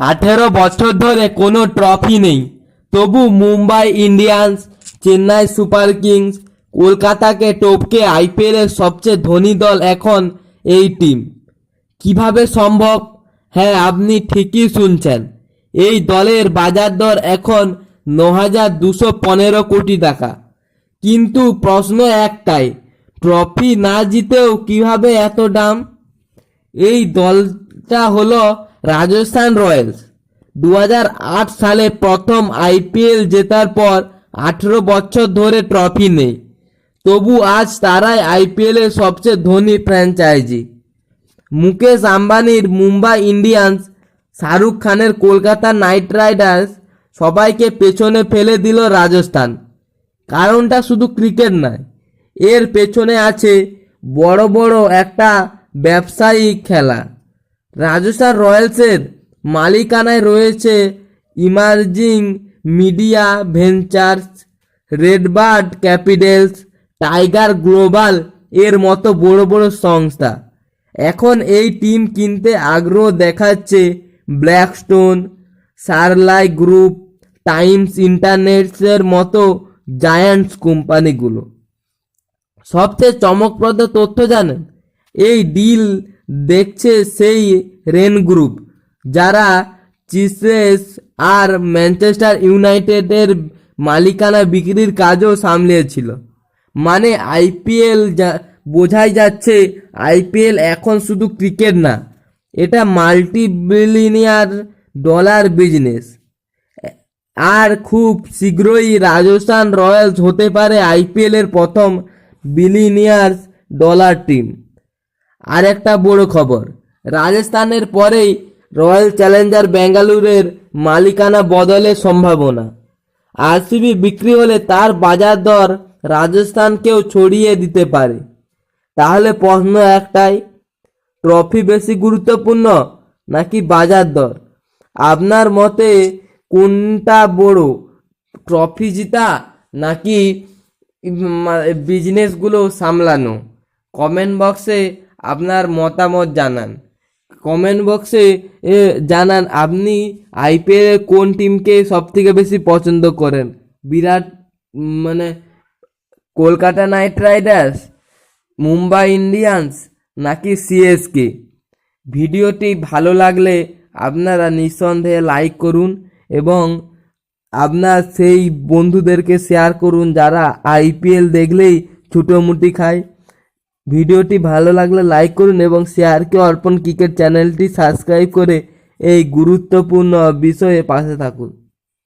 আঠেরো বছর ধরে কোনো ট্রফি নেই। তবু Mumbai Indians, Chennai Super Kings, কলকাতাকে টপকে আইপিএলের সবচেয়ে ধনী দল এখন এই টিম। কীভাবে সম্ভব? হ্যাঁ আপনি ঠিকই শুনছেন। এই দলের বাজার দর এখন ন হাজার দুশো পনেরো কোটি টাকা। কিন্তু প্রশ্ন একটাই, ট্রফি না জিতেও কীভাবে এত দাম? এই দলটা হলো রাজস্থান রয়্যালস। দু হাজার আট সালে প্রথম আইপিএল জেতার পর আঠেরো বছর ধরে ট্রফি নেই তবু আজ তারাই আইপিএলের সবচেয়ে ধনী ফ্র্যাঞ্চাইজি মুকেশ আম্বানির মুম্বাই ইন্ডিয়ান্স, শাহরুখ খানের কলকাতা নাইট রাইডার্স সবাইকে পেছনে ফেলে দিল রাজস্থান। কারণটা শুধু ক্রিকেট নয়, এর পেছনে আছে বড় বড় একটা ব্যবসায়িক খেলা। রাজস্থান রয়্যালসের মালিকানায় রয়েছে Emerging Media Ventures, RedBird Capitals, Tiger Global এর মতো বড় বড় সংস্থা। এখন এই টিম কিনতে আগ্রহ দেখাচ্ছে ব্ল্যাকস্টোন, সারলাই গ্রুপ, টাইমস ইন্টারনেটসের মতো জায়ান্টস কোম্পানিগুলো। সবচেয়ে চমকপ্রদ তথ্য জানেন, এই ডিল দেখছে সেই রেন গ্রুপ, যারা চিসেস আর ম্যানচেস্টার ইউনাইটেডের মালিকানা বিক্রির কাজও সামলিয়েছিল মানে আইপিএল যা, বোঝাই যাচ্ছে আইপিএল এখন শুধু ক্রিকেট না, এটা মাল্টি বিলিনিয়ার ডলার বিজনেস। আর খুব শীঘ্রই রাজস্থান রয়্যালস হতে পারে আইপিএল এর প্রথম বিলিনিয়ার্স ডলার টিম। আর একটা বড় খবর। রাজস্থানের পরেই রয়্যাল চ্যালেঞ্জার বেঙ্গালুরের মালিকানা বদলের সম্ভাবনা। আরসিবি বিক্রি হলে তার বাজার দর রাজস্থানকেও ছড়িয়ে দিতে পারে। তাহলে প্রশ্ন একটাই, ট্রফি বেশি গুরুত্বপূর্ণ নাকি বাজার দর? আপনার মতে কোনটা বড়, ট্রফি জিতা নাকি বিজনেসগুলো সামলানো? কমেন্ট বক্সে আপনার মতামত জানান। কমেন্ট বক্সে জানান আপনি আইপিএল কোন টিমকে সব থেকে বেশি পছন্দ করেন? বিরাট মানে Kolkata Knight Riders, Mumbai Indians নাকি সিএসকে ভিডিওটি ভালো লাগলে আপনারা নিঃসন্দেহে লাইক করুন এবং আপনার সেই বন্ধুদেরকে শেয়ার করুন যারা আইপিএল দেখলেই ছুটোমুটি খায়। ভিডিওটি ভালো লাগলে লাইক করুন এবং শেয়ারকে অর্পণ ক্রিকেট চ্যানেলটি সাবস্ক্রাইব করে এই গুরুত্বপূর্ণ বিষয়ে পাশে থাকুন।